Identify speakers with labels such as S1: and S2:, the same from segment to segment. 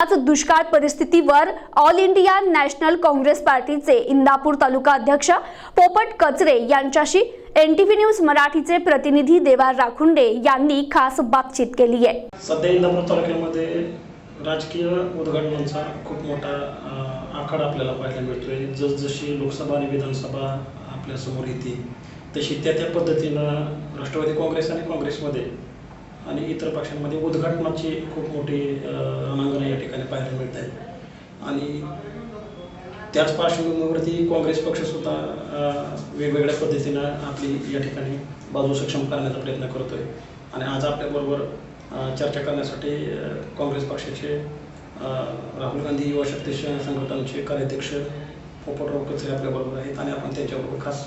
S1: आज दुष्काळ परिस्थितीवर ऑल इंडिया नॅशनल काँग्रेस पार्टीचे इंदापूर तालुका अध्यक्ष पोपट कचरे यांच्याशी एन टी व्ही न्यूज मराठीचे प्रतिनिधी देवार राखुंडे यांनी खास बातचीत केली आहे.
S2: सध्या इंदापूर तालुक्यामध्ये राजकीय उद्घाटनांचा खूप मोठा अं, आखाडा आपल्याला पाहायला मिळतोय. जसजशी लोकसभा आणि विधानसभा आपल्यासमोर येते तशी त्या त्या पद्धतीनं राष्ट्रवादी काँग्रेस आणि काँग्रेसमध्ये आणि इतर पक्षांमध्ये उद्घाटनाची खूप मोठी अं, रणांगणं या ठिकाणी पाहायला मिळत आहे आणि त्याच पार्श्वभूमीवरती काँग्रेस पक्षसुद्धा वेगवेगळ्या पद्धतीनं आपली या ठिकाणी बाजू सक्षम करण्याचा प्रयत्न करतोय. आणि आज आपल्याबरोबर चर्चा करण्यासाठी काँग्रेस पक्षाचे राहुल गांधी युवा शक्ती स- संघटनेचे कार्याध्यक्ष पोपटराव कचरे आपल्याबरोबर आहेत आणि आपण त्यांच्याबरोबर खास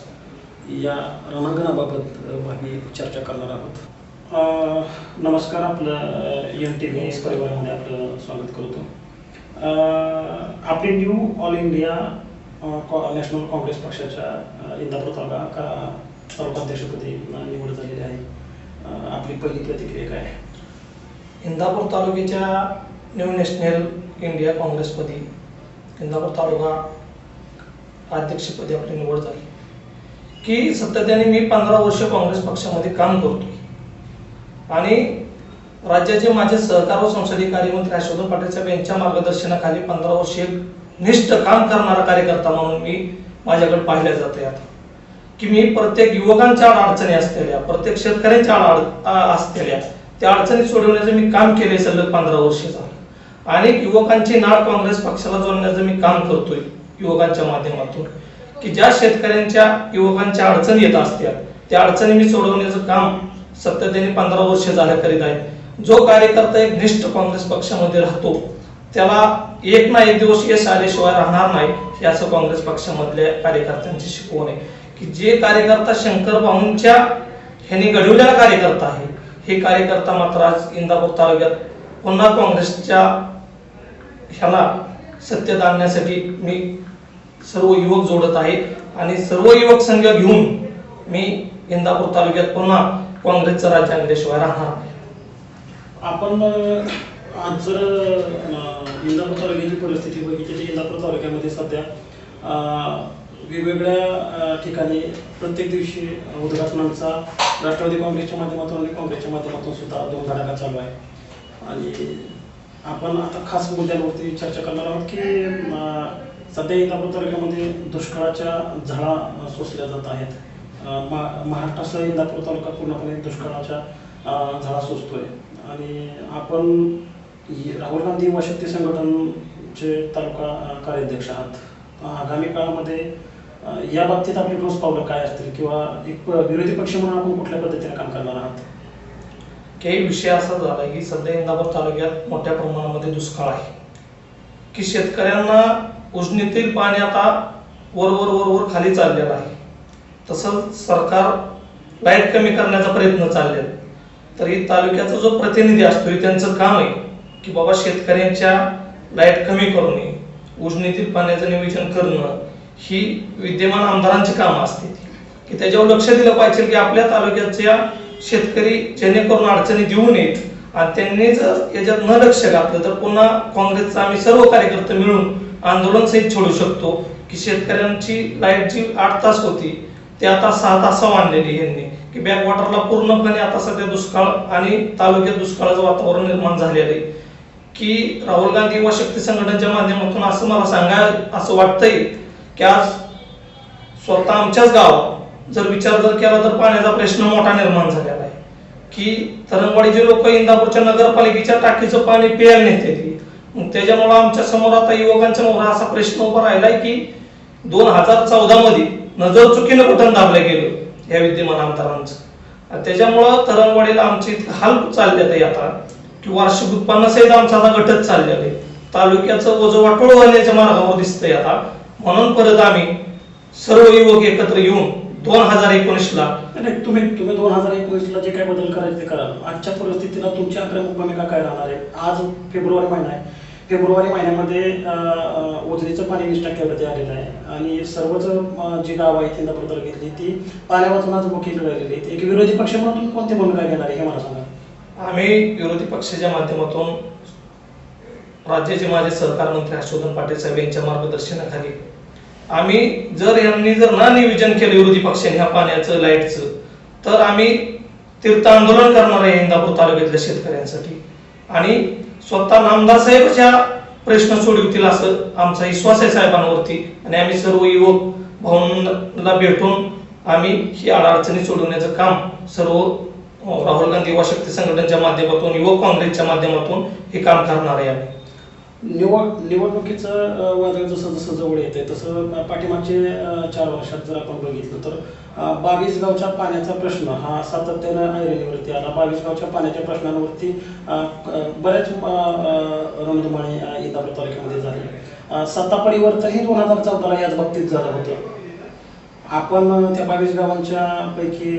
S2: या रणांगणाबाबत भावी चर्चा करणार आहोत. नमस्कार आपलं एन टी व्ही परिवारामध्ये आपलं स्वागत करतो. आपली New All India National Congress पक्षाच्या इंदापूर तालुका का तालुकाध्यक्षपदी निवड झालेली आहे. आपली पहिली प्रतिक्रिया काय?
S3: इंदापूर तालुक्याच्या न्यू नॅशनल इंडिया काँग्रेसपदी इंदापूर तालुका अध्यक्षपदी आपली निवड झाली की सातत्याने मी पंधरा वर्ष काँग्रेस पक्षामध्ये काम करतोय आणि राज्याचे माझे सहकार व संसदीय कार्यमंत्री हर्षवर्धन पाटील साहेब यांच्या मार्गदर्शनाखाली पंधरा वर्षे निष्ठ काम करणारा कार्यकर्ता म्हणून मी माझ्याकडे पाहिल्या जाते आता की मी प्रत्येक युवकांच्या अडचणी असलेल्या प्रत्येक शेतकऱ्यांच्या अड असलेल्या त्या अडचणी सोडवण्याचं मी काम केले सलग पंधरा वर्ष झालं. आणि युवकांची नाळ काँग्रेस पक्षाला जोडण्याचं मी काम करतोय युवकांच्या माध्यमातून. की ज्या शेतकऱ्यांच्या युवकांच्या अडचणी येत असत्या त्या अडचणी मी सोडवण्याचं काम सत्तेने पंधरा वर्ष झाल्या करीत आहे. जो कार्यकर्ता एक निष्ठ काँग्रेस पक्षामध्ये राहतो त्याला एक ना एक दिवस यश आल्याशिवाय राहणार नाही हे असं काँग्रेस पक्षामधल्या कार्यकर्त्यांची शिकवण आहे. की जे कार्यकर्ता शंकर भाऊंच्या ह्यांनी घडवलेला कार्यकर्ता आहे हे कार्यकर्ता मात्र आज इंदापूर तालुक्यात पुन्हा काँग्रेसच्या ह्याला सत्तेत आणण्यासाठी मी सर्व युवक जोडत आहे. आणि सर्व युवक संघ घेऊन मी इंदापूर तालुक्यात पुन्हा काँग्रेसचं राज्य आणल्याशिवाय राहणार
S2: आपण आज जर इंदापूर तालुक्याची परिस्थिती बघितली तर इंदापूर तालुक्यामध्ये सध्या वेगवेगळ्या ठिकाणी प्रत्येक दिवशी उद्घाटनांचा राष्ट्रवादी काँग्रेसच्या माध्यमातून आणि काँग्रेसच्या माध्यमातून सुद्धा दोन धडाका चालू आहे. आणि आपण आता खास मुद्द्यांवरती चर्चा करणार आहोत की सध्या इंदापूर तालुक्यामध्ये दुष्काळाच्या झळा सोसल्या जात आहेत. महाराष्ट्रासह इंदापूर तालुका पूर्णपणे दुष्काळाच्या झाला झळा सोसतोय. आणि आपण राहुल गांधी युवा शक्ती संघटनचे तालुका कार्याध्यक्ष आहात. आगामी काळामध्ये या बाबतीत आपली ठोस पावलं काय असतील किंवा एक विरोधी पक्ष म्हणून आपण कुठल्या पद्धतीने काम करणार आहात?
S3: काही विषय असा झाला की सध्या इंदापूर तालुक्यात मोठ्या प्रमाणामध्ये दुष्काळ आहे. की शेतकऱ्यांना उजनीतील पाणी आता वर वर वर वर खाली चाललेलं आहे. तसंच सरकार लाइट कमी करण्याचा प्रयत्न चालले तरी तालुक्याचा जो प्रतिनिधी असतो हे त्यांचं काम आहे की बाबा शेतकऱ्यांच्या लाइट कमी करणे उजनीतील पाण्याचं नियोजन करणं ही विद्यमान आमदारांची कामं असते. की त्याच्यावर लक्ष दिलं पाहिजे की आपल्या तालुक्याच्या शेतकरी जेणेकरून अडचणी देऊ नयेत आणि त्यांनी जर याच्यात न लक्ष घातलं तर पुन्हा काँग्रेसचा आम्ही सर्व कार्यकर्ते मिळून आंदोलन सहित छोडू शकतो की शेतकऱ्यांची लाइट जी आठ तास होती. ते आता सहा तास आणलेली यांनी की बॅकवॉटरला पूर्णपणे आता सध्या दुष्काळ आणि तालुक्यात दुष्काळाचं वातावरण निर्माण झालेलं आहे. की राहुल गांधी युवा शक्ती संघटनेच्या माध्यमातून असं मला सांगायला असं वाटतंय की आज स्वतः आमच्याच गावात जर विचार जर केला तर पाण्याचा प्रश्न मोठा निर्माण झालेला आहे. की तरंगवाडीचे लोक इंदापूरच्या नगरपालिकेच्या टाकीचं पाणी प्यायला नेते त्याच्यामुळे आमच्यासमोर आता युवकांच्या समोर असा प्रश्न उभा राहिलाय की दोन हजार चौदा मध्ये नजर चुकीनं बटन दाबलं गेलं? या विद्यमान आमदारांचं. त्याच्यामुळं तरंगवाडीला आमचे इतके हाल चालले आता. की वार्षिक उत्पन्नासहित आमचा आता घटत चाललेला आहे. तालुक्याचं ओझं वाटोळ होण्याच्या मार्गावर दिसतंय आता. म्हणून परत आम्ही सर्व युवक एकत्र येऊन दोन हजार एकोणीसला
S2: नाही तुम्ही तुम्ही दोन हजार एकोणीसला जे काही बदल करायचे ते करा आजच्या परिस्थितीला तुमची आक्रमक भूमिका काय राहणार आहे? आज फेब्रुवारी महिना आहे. फेब्रुवारी महिन्यामध्ये अं, ओझरीचं पाणी वीस टक्क्यावरती आलेलं आहे. आणि सर्वच जी गावं आहेत पत्र केलेली ती पाण्या वाचून बुकिंग राहिलेली आहेत. एक विरोधी पक्ष म्हणून कोणती भूमिका घेणार आहे हे मला सांगा.
S3: आम्ही विरोधी पक्षाच्या माध्यमातून राज्याचे माझे सहकार मंत्री हर्षवर्धन पाटील साहेब यांच्या मार्गदर्शनाखाली आम्ही जर यांनी जर ना नियोजन केलं विरोधी पक्षाने ह्या पाण्याचं लाईटचं तर आम्ही तीर्थ आंदोलन करणार आहे इंदापूर तालुक्यातल्या शेतकऱ्यांसाठी. आणि स्वतः नामदार साहेबच्या प्रश्न सोडवतील असं आमचा विश्वास आहे साहेबांवरती. आणि आम्ही सर्व युवक भाऊंना भेटून आम्ही ही अडचणी सोडवण्याचं काम सर्व राहुल गांधी युवा शक्ती संघटनेच्या माध्यमातून युवक काँग्रेसच्या माध्यमातून हे काम करणार आहे आम्ही.
S2: निवड निवडणुकीचं वादळ जसं जसं जवळ येत आहे तसं पाठीमागचे चार वर्षात जर आपण बघितलं तर बावीस गावच्या पाण्याचा प्रश्न हा सातत्यानं ऐरणीवरती आला. बावीस गावच्या पाण्याच्या प्रश्नांवरती बऱ्याच रणधुमाळी इंदापूर तालुक्यामध्ये झाले. सत्तापडीवरचंही दोन हजार चौदाला याच बाबतीत झालं होतं. आपण त्या बावीस गावांच्या पैकी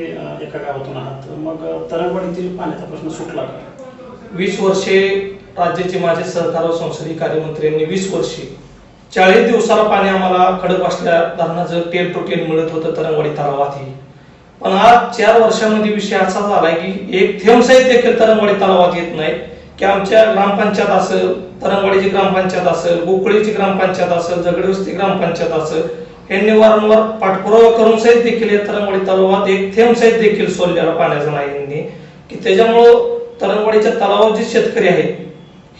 S2: एका गावातून आहात. मग अ, तरंगवाडीतील पाण्याचा प्रश्न सुटला का?
S3: वीस वर्षे राज्याचे माझे सहकार व संसदीय कार्यमंत्र्यांनी वीस वर्षी चाळीस दिवसाला पाणी आम्हाला खडक असल्या धरणाचं टेन टू टेन मिळत होतं तरंगवाडी तलावातही पण आज चार वर्षामध्ये विषय असा झालाय की एक थेंबसहित देखील तरंगवाडी तलावात येत नाही की आमच्या ग्रामपंचायत असेल तरंगवाडीची ग्रामपंचायत असेल गोकुळीची ग्रामपंचायत असेल जगडवस्ती ग्रामपंचायत असेल यांनी वारंवार पाठपुरावा करून सहित देखील या तरंगवाडी तलावात एक थेंब सहित देखील सोडलेला पाण्याचा नाही. यांनी की त्याच्यामुळं तरंगवाडीच्या तलावात जे शेतकरी आहेत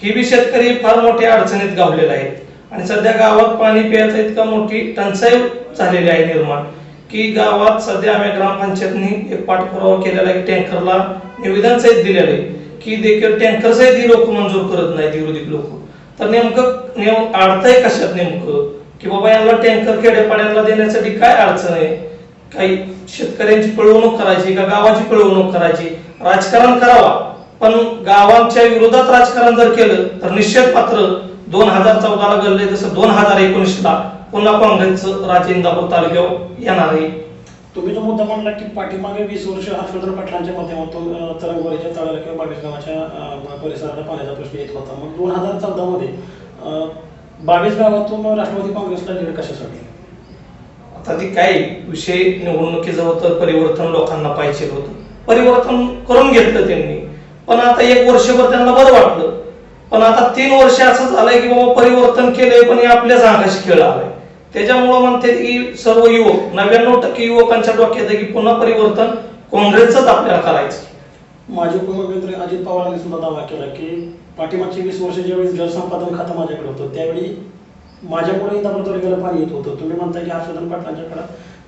S3: ही बी शेतकरी फार मोठ्या अडचणीत गावलेले आहेत आणि सध्या गावात पाणी प्यायचं इतका मोठी टंचाई झालेली आहे निर्माण की गावात सध्या आम्ही ग्रामपंचायतनी एक पाठपुरावा केलेला आहे टँकरला निवेदन सहित दिलेलं आहे की देखील टँकर सहित लोक मंजूर करत नाहीत विरोधी लोक. तर नेमकं नेम अडतंय कशात नेमकं? की बाबा यांना टँकर खेड्यापाड्यांना देण्यासाठी काय अडचण आहे? काही शेतकऱ्यांची पिळवणूक करायची का गावाची पिळवणूक करायची? राजकारण करावा. पण गावांच्या विरोधात राजकारण जर केलं तर निश्चित पात्र दोन हजार चौदाला घडले तसं दोन हजार एकोणीसला पुन्हा काँग्रेसचं राज्य इंदापूर तालुक्यावर येणार आहे
S2: तुम्ही जो मुद्दा मांडला की पाठीमागे वीस वर्ष हर्षवर्धन पाटलांच्या माध्यमातून तरंगवाडीच्या तळाला किंवा बावीस गावाच्या परिसराला पाण्याचा प्रश्न येत होता. मग दोन हजार चौदा मध्ये बावीस गावातून राष्ट्रवादी काँग्रेसला लीड कशासाठी
S3: आता ती काय विषय निवडणुकीजवळ तर परिवर्तन लोकांना पाहिजे होतं. परिवर्तन करून घेतलं त्यांनी. पण आता एक वर्षभर त्यांना बरं वाटलं. पण आता तीन वर्ष असं झालंय की बाबा परिवर्तन केलंय पण हे आपल्याच अंगाशी खेळ आलाय. त्याच्यामुळं म्हणते की सर्व युवक नव्याण्णव टक्के युवकांच्या डोक्यात की पुन्हा परिवर्तन काँग्रेसच आपल्याला करायचं.
S2: माजी उपमुख्यमंत्री अजित पवारांनी सुद्धा दावा केला की पाठीमागची वीस वर्ष ज्यावेळी जलसंपादन खातं माझ्याकडे होतं त्यावेळी माझ्यामुळे इंदापूर तालुक्याला पाणी येत होतं. तुम्ही म्हणताय की हर्षवर्धन पाटलांच्याकडे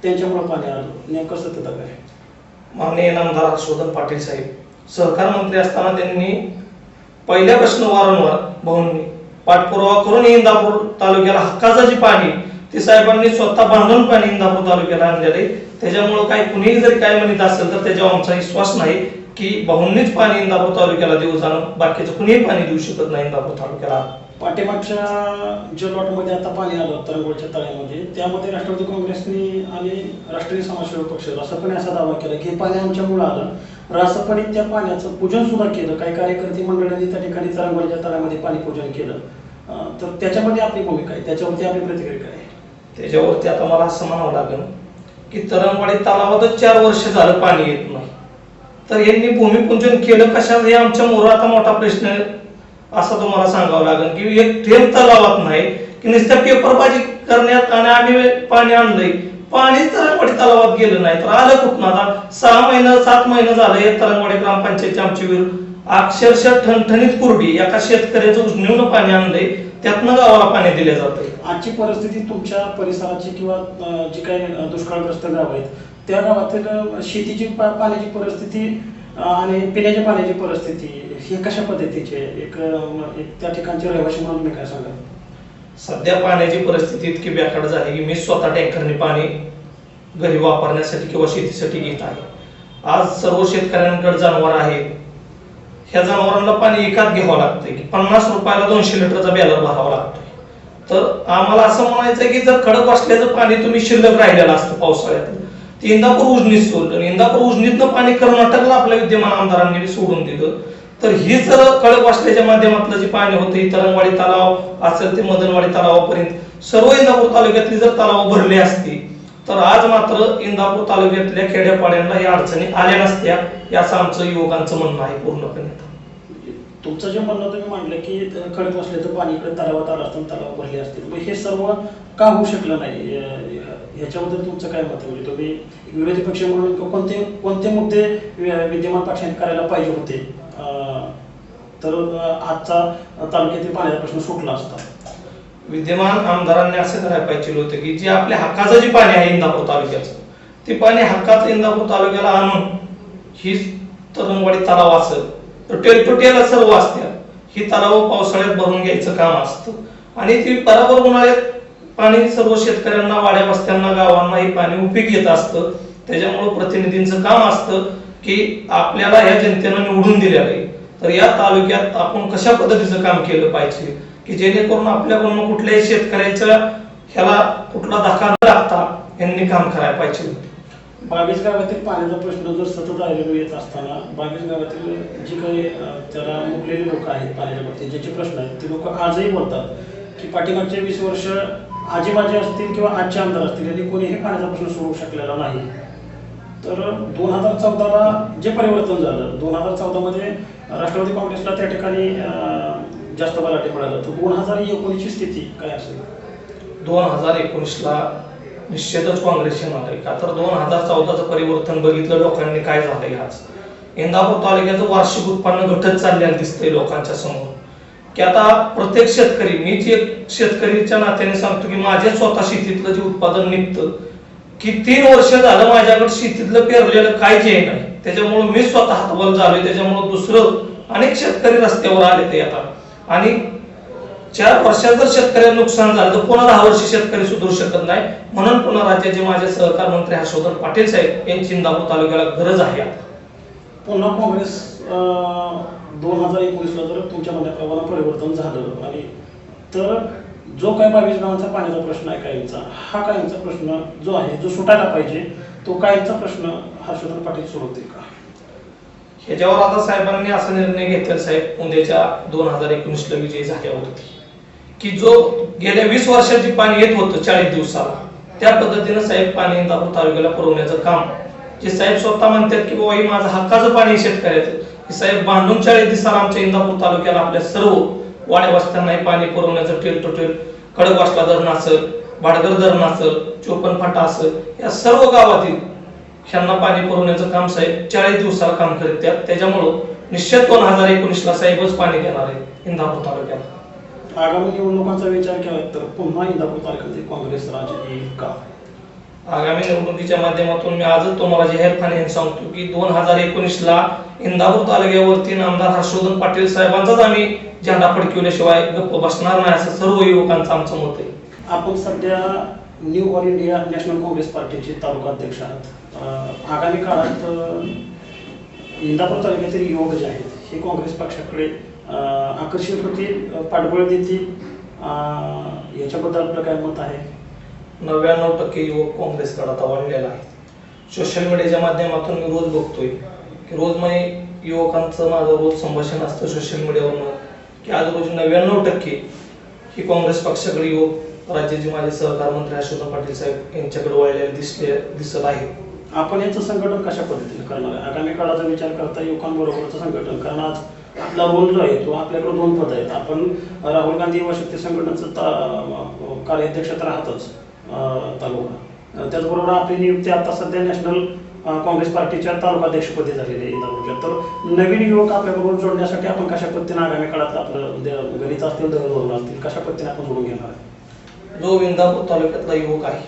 S2: त्यांच्यामुळे पाणी आलं. नेमकं सत्यता काय?
S3: माननीय नामदार हर्षवर्धन पाटील साहेब सहकार मंत्री असताना त्यांनी पहिल्या प्रश्न वारंवार भाऊंनी पाठपुरावा करून इंदापूर तालुक्याला हक्काचं जे पाणी ते साहेबांनी स्वतः बांधून पाणी इंदापूर तालुक्याला आणलेले त्याच्यामुळं काही कुणीही जरी काय म्हणत असेल तर त्याच्यावर आमचा विश्वास नाही की भाऊंनीच पाणी इंदापूर तालुक्याला देऊ जाणं बाकीचं कुणीही पाणी देऊ शकत नाही इंदापूर तालुक्याला.
S2: पाठीमागच्या ज्या लॉटमध्ये आता पाणी आलं तरंगोळच्या तळ्यामध्ये त्यामध्ये राष्ट्रवादी काँग्रेसने आणि राष्ट्रीय समाजसेवक पक्ष रासपणे असा दावा केला की हे पाणी आमच्यामुळं आलं. रासपणे त्या पाण्याचं पूजन सुद्धा केलं. काही कार्यकर्ते मंडळांनी त्या ठिकाणी तरंगोळच्या तळ्यामध्ये पाणी पूजन केलं. तर त्याच्यामध्ये आपली भूमिका आहे. त्याच्यावरती आपली प्रतिक्रिया काय आहे?
S3: त्याच्यावरती आता मला असं म्हणावं लागेल की तरंगवाडी तलावातच चार वर्ष झालं पाणी येत नाही. तर यांनी भूमिपूजन केलं कशा हे आमच्या मोर आता मोठा प्रश्न आहे, असं तुम्हाला सांगावं लागेल की एक थेंब तलावात नाही की नुसत्या पेपरबाजी करण्यात आणि आम्ही पाणी आणलंय. पाणी तरंगवाडी तलावात गेलं नाही तर आलं कुठं आता? सहा महिने सात महिने झालं हे तरंगवाडी ग्रामपंचायतची आमची विरुद्ध अक्षरशः ठणठणीत कुरडी एका शेतकऱ्याचं उजनीवनं पाणी आणलंय त्यातनं गावाला पाणी दिलं जातंय.
S2: आजची परिस्थिती तुमच्या परिसराची किंवा जी काही दुष्काळग्रस्त गाव आहेत त्या गावातील शेतीची पाण्याची परिस्थिती आणि पिण्याच्या पाण्याची परिस्थिती हे कशा पद्धतीची आहे? एक एक त्या ठिकाणचे रहिवासी म्हणून मी काय सांगा
S3: सध्या पाण्याची परिस्थिती इतकी बेकार झाली की मी स्वतः टँकरने पाणी घरी वापरण्यासाठी किंवा शेतीसाठी घेत आहे. आज सर्व शेतकऱ्यांकडे जनावर आहेत ह्या जनावरांना पाणी एकात घ्यावं लागतंय की पन्नास रुपयाला दोनशे लिटरचा बॅलर भरावा लागतोय. तर आम्हाला असं म्हणायचं की जर खडक असल्याचं पाणी तुम्ही शिल्लक राहिलेलं असतं पावसाळ्यात ते इंदापूर उजनीत सोडलं. इंदापूर उजनीतनं पाणी कर्नाटकला आपल्या विद्यमान आमदारांनी सोडून दिलं. तर ही जर कळक वाचल्याच्या माध्यमातलं जे पाणी होतं ही तरंगवाडी तलाव असेल ते मदनवाडी तलावापर्यंत सर्व इंदापूर तालुक्यातली जर तलाव भरले असते तर आज मात्र इंदापूर तालुक्यातल्या खेड्यापाड्यांना या अडचणी आल्या नसत्या याचं आमचं युवकांचं म्हणणं आहे पूर्णपणे.
S2: तुमचं जे म्हणणं तुम्ही मांडलं की खडक असले तर पाणी इकडे तलावात आलं असतं तलाव भरले असतील मग हे सर्व का होऊ शकलं नाही? याच्याबद्दल ह्याच्याबद्दल तुमचं काय मत म्हणजे तुम्ही विरोधी पक्ष म्हणून कोणते कोणते मुद्दे विद्यमान पक्षाने करायला पाहिजे होते? तर आजचा तालुक्यातील पाण्याचा प्रश्न सुटला असता.
S3: विद्यमान आमदारांनी असे करायला पाहिजे होते की जे आपल्या हक्काचं जे पाणी आहे इंदापूर तालुक्याचं ते पाणी हक्काचं इंदापूर तालुक्याला आणून ही तरंगवाडी तलाव असेल तर सर्व ही तलाव पावसाळ्यात भरून घ्यायचं काम असतं. आणि ती बरोबर उन्हाळ्यात पाणी सर्व शेतकऱ्यांना वाड्या वस्त्यांना गावांना हे पाणी उपयोग येत असतं. त्याच्यामुळं प्रतिनिधींचं काम असतं की आपल्याला या जनतेनं निवडून दिलेलं आहे. तर या तालुक्यात आपण कशा पद्धतीचं काम केलं पाहिजे? की जेणेकरून आपल्याकडून कुठल्याही शेतकऱ्याच्या ह्याला कुठला धक्का न लागता यांनी काम करायला पाहिजे?
S2: बावीस गावातील पाण्याचा प्रश्न जर सतत आलेला येत असताना बावीस गावातील जी काही त्याला मुकलेली लोक आहेत पाण्याच्या बाबतीत ज्याचे प्रश्न आहेत ते लोक आजही बोलतात की पाठीमागचे वीस वर्ष आजी माझे असतील किंवा आजचे आमदार असतील यांनी कोणीही पाण्याचा प्रश्न सोडवू शकलेला नाही. तर दोन हजार चौदाला जे परिवर्तन झालं दोन हजार चौदामध्ये राष्ट्रवादी काँग्रेसला त्या ठिकाणी जास्त बलाटे मिळालं. तर दोन हजार एकोणीसची स्थिती काय असेल?
S3: दोन हजार एकोणीसला निश्चितच काँग्रेसची येणार आहे का? तर दोन हजार चौदाचं परिवर्तन बघितलं लोकांनी काय झालंय आज? इंदापूर तालुक्याचं वार्षिक उत्पन्न घटत चाललेलं दिसतंय लोकांच्या समोर. की आता प्रत्येक शेतकरी मी जे शेतकरीच्या नात्याने सांगतो की माझ्या स्वतः शेतीतलं जे उत्पादन निघतं की तीन वर्ष झालं माझ्याकडे शेतीतलं पेरलेलं काय जे नाही. त्याच्यामुळे मी स्वतः हातबल झालोय त्याच्यामुळे दुसरं अनेक शेतकरी रस्त्यावर आले ते आता. आणि चार वर्षात जर शेतकऱ्यांना नुकसान झालं तर पुन्हा दहा वर्ष शेतकरी सुधरू शकत नाही. म्हणून पुन्हा राज्याचे माझे सहकार मंत्री हर्षवर्धन पाटील साहेब यांची इंदापूर तालुक्याला गरज आहे.
S2: पुन्हा काँग्रेस दोन हजार एकोणीसला जर तुमच्या म्हणण्याप्रमाणे परिवर्तन झालं. आणि तर जो काय बावीस गावांचा पाण्याचा प्रश्न आहे कायमचा हा कायमचा प्रश्न जो आहे जो सुटायला पाहिजे तो कायमचा प्रश्न हर्षवर्धन पाटील सोडवतील का?
S3: ह्याच्यावर आता साहेबांनी असा निर्णय घेतला साहेब उद्याच्या दोन हजार एकोणीसला विजयी झाल्यावरती की जो गेल्या वीस वर्षाची पाणी येत होतं चाळीस दिवसाला त्या पद्धतीनं साहेब पाणी इंदापूर तालुक्याला पुरवण्याचं काम. जे साहेब स्वतः म्हणतात की बाबा हे माझं हक्काचं पाणी शेतकऱ्याचं. साहेब बांधून चाळीस दिवसाला आमच्या इंदापूर तालुक्याला आपल्या सर्व वाड्यावासत्यांना पाणी पुरवण्याचं टेल टू टेल धरण असेल भाडगर धरण असेल चोपन फाटा असेल या सर्व गावातील ह्यांना पाणी पुरवण्याचं काम साहेब चाळीस दिवसाला काम करीत त्यात त्याच्यामुळं निश्चित दोन हजार एकोणीसला साहेबच पाणी देणार आहे इंदापूर तालुक्याला.
S2: आगामी निवडणुकांचा विचार केला तर पुन्हा इंदापूर तालुक्यामध्ये काँग्रेस राज्य येईल का?
S3: आगामी निवडणुकीच्या माध्यमातून मी आजच तुम्हाला जाहीरपणे सांगतो की दोन हजार एकोणीसला इंदापूर तालुक्यावरती आमदार हर्षवर्धन पाटील साहेबांचाच आम्ही झेंडा फडकवल्याशिवाय गप्प बसणार नाही असं सर्व युवकांचं आमचं मत आहे.
S2: आपण सध्या New All India National Congress party taluka अध्यक्ष आहात. आगामी काळात इंदापूर तालुक्यातील युवक जे आहेत हे काँग्रेस पक्षाकडे आकर्षित होतील पाठबळ देतील याच्याबद्दल आपलं काय मत आहे?
S3: नव्याण्णव टक्के युवक काँग्रेसकडे आता वळलेला आहे. सोशल मीडियाच्या माध्यमातून मी रोज बघतोय की रोज मी युवकांचं माझं रोज संभाषण असतं सोशल मीडियावरनं की आज रोजी नव्याण्णव टक्के ही काँग्रेस पक्षाकडे युवक राज्याचे माझे सहकार मंत्री हर्षवर्धन पाटील साहेब यांच्याकडे वळलेले दिसले दिसत आहे.
S2: आपण याचं संघटन कशा पद्धतीने करणार आहे? आगामी काळाचा विचार करता युवकांबरोबरचं संघटन कारण आज आपला रोल जो आहे तो आपल्याकडे दोन पद आहेत आपण राहुल गांधी युवा शक्ती संघटनेचं ता- कार्याध्यक्ष तर आहातच तालुका. त्याचबरोबर आपली नियुक्ती आता सध्या नॅशनल काँग्रेस पार्टीच्या तालुका अध्यक्षपदी झालेली आहे तर. नवीन युवक आपल्याबरोबर जोडण्यासाठी आपण कशा पद्धतीने आगामी काळात आपलं द- गणित असतील दळणवळण असतील कशा पद्धतीने आपण जोडून घेणार आहे?
S3: जो विंदापूर तालुक्यातला युवक आहे.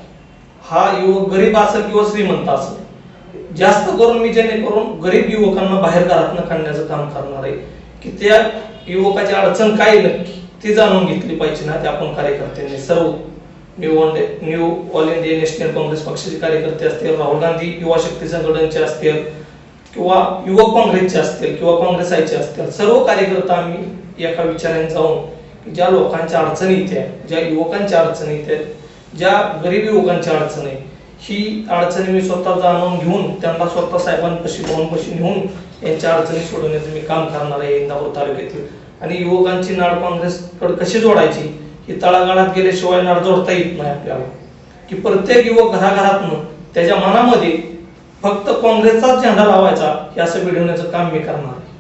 S3: हा युवक गरीब असेल किंवा श्रीमंत असेल जास्त करून मी जेणेकरून गरीब युवकांना बाहेर घरातनं काढण्याचं काम करणार आहे. की त्या युवकाची अडचण काय नक्की? ती जाणून घेतली पाहिजे ना ते आपण कार्यकर्त्यांनी. सर्व New one New All India National Congress पक्षाचे कार्यकर्ते असतील राहुल गांधी युवा शक्ती संघटनेचे असतील किंवा युवक काँग्रेसचे असतील किंवा काँग्रेस आयचे असतील सर्व कार्यकर्ता आम्ही एका विचाराने जाऊन ज्या लोकांच्या अडचणी येत्या ज्या युवकांच्या अडचणी येत्या ज्या गरीब युवकांच्या अडचणी ही अडचणी मी स्वतः जाणून घेऊन त्यांना स्वतः साहेबांपाशी दोनपाशी नेऊन यांच्या अडचणी सोडवण्याचं मी काम करणार आहे इंदापूर तालुक्यातील. आणि युवकांची नाड काँग्रेसकडे कशी जोडायची ही तळागाळात गेल्याशिवाय नाड जोडता येत नाही आपल्याला. की प्रत्येक युवक घराघरातनं त्याच्या मनामध्ये फक्त काँग्रेसचाच झेंडा लावायचा हे असं मिळवण्याचं काम मी करणार आहे.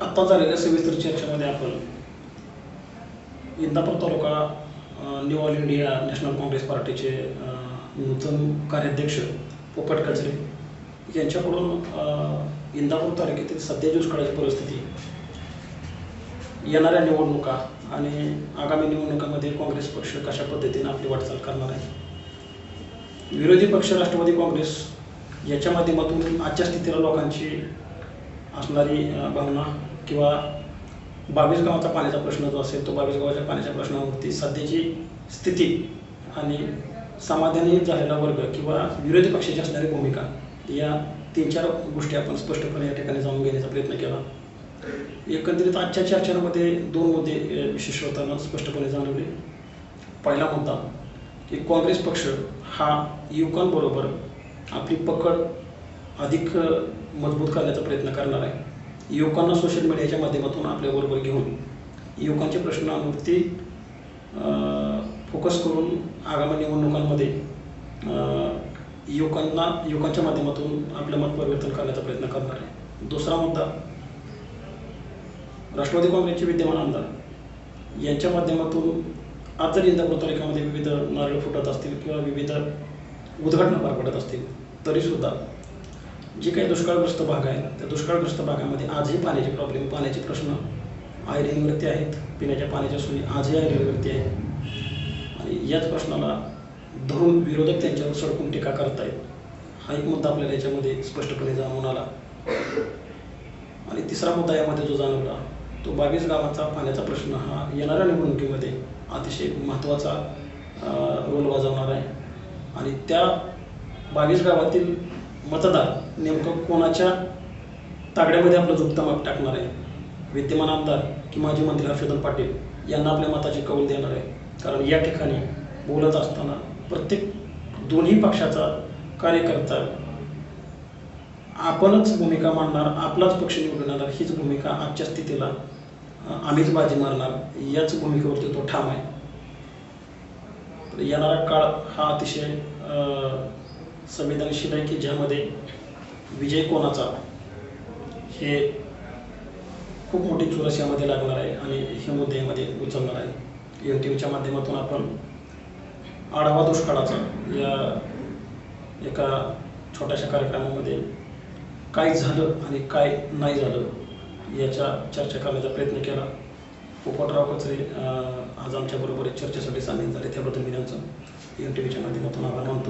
S2: आत्ता झालेल्या सविस्तर चर्चेमध्ये आपण Indapur taluka New All India National Congress party नूतन कार्याध्यक्ष पोपट कचरे यांच्याकडून इंदापूर तालुक्यातील सध्या दुष्काळाची परिस्थिती. येणाऱ्या निवडणुका आणि आगामी निवडणुकामध्ये काँग्रेस पक्ष कशा पद्धतीने आपली वाटचाल करणार आहे? विरोधी पक्ष राष्ट्रवादी काँग्रेस याच्या माध्यमातून आजच्या स्थितीला लोकांची असणारी भावना किंवा बावीस गावाचा पाण्याचा प्रश्न जो असेल तो बावीस गावाच्या पाण्याच्या प्रश्नावरती सध्याची स्थिती आणि समाधानी झालेला वर्ग किंवा विरोधी पक्षाची असणारी भूमिका या तीन चार गोष्टी आपण स्पष्टपणे या ठिकाणी जाऊन घेण्याचा प्रयत्न केला. एकंदरीत आजच्या चर्चेमध्ये दोन मुद्दे अ, विशेष होताना स्पष्टपणे जाणवले. पहिला मुद्दा की काँग्रेस पक्ष हा युवकांबरोबर आपली पकड अधिक मजबूत करण्याचा प्रयत्न करणार आहे. युवकांना सोशल मीडियाच्या माध्यमातून आपल्याबरोबर घेऊन युवकांचे प्रश्नांवरती फोकस करून आगामी निवडणुकांमध्ये युवकांना युवकांच्या माध्यमातून आपलं मत परिवर्तन करण्याचा प्रयत्न करणार आहे. दुसरा मुद्दा राष्ट्रवादी काँग्रेसचे विद्यमान आमदार यांच्या माध्यमातून आज जर इंदापूर तालुक्यामध्ये विविध नारळ फुटत असतील किंवा विविध उद्घाटनं पार पडत असतील तरीसुद्धा जे काही दुष्काळग्रस्त भाग आहे त्या दुष्काळग्रस्त भागामध्ये आजही पाण्याचे प्रॉब्लेम पाण्याचे प्रश्न आयर्नवरती आहेत पिण्याच्या पाण्याच्या सोयी आजही आयर्नवरती आहेत. आणि याच प्रश्नाला धरून विरोधक त्यांच्यावर सडकून टीका करतायत. हा एक मुद्दा आपल्याला याच्यामध्ये स्पष्टपणे जाणून आला. आणि तिसरा मुद्दा यामध्ये जो जाणवला तो बावीस गावाचा पाण्याचा प्रश्न हा येणाऱ्या निवडणुकीमध्ये अतिशय महत्त्वाचा रोल वाजवणार आहे. आणि त्या बावीस गावातील मतदार नेमकं कोणाच्या तागड्यामध्ये आपलं झुकतं माप टाकणार आहे? विद्यमान आमदार की माजी मंत्री हर्षवर्धन पाटील यांना आपल्या मताची कौल देणार आहे? कारण या ठिकाणी बोलत असताना प्रत्येक दोन्ही पक्षाचा कार्यकर्ता आपणच भूमिका मांडणार आपलाच पक्ष निवडून येणार हीच भूमिका आजच्या स्थितीला आम्हीच बाजी मारणार याच भूमिकेवरती तो ठाम आहे. येणारा काळ हा अतिशय संवेदनशील आहे की ज्यामध्ये विजय कोणाचा हे खूप मोठी चुरस यामध्ये लागणार आहे आणि हे मुद्दे यामध्ये उचलणार आहे. एन टी माध्यमातून आपण आढावा दुष्काळाचा. या एका छोट्याशा कार्यक्रमामध्ये काय झालं आणि काय नाही झालं याच्या चर्चा करण्याचा प्रयत्न केला. पोपटराव कचरे आज आमच्याबरोबर चर्चेसाठी सामील झाले. त्याबद्दल मी त्यांचं एन टी व्हीच्या माध्यमातून आभार मानतो.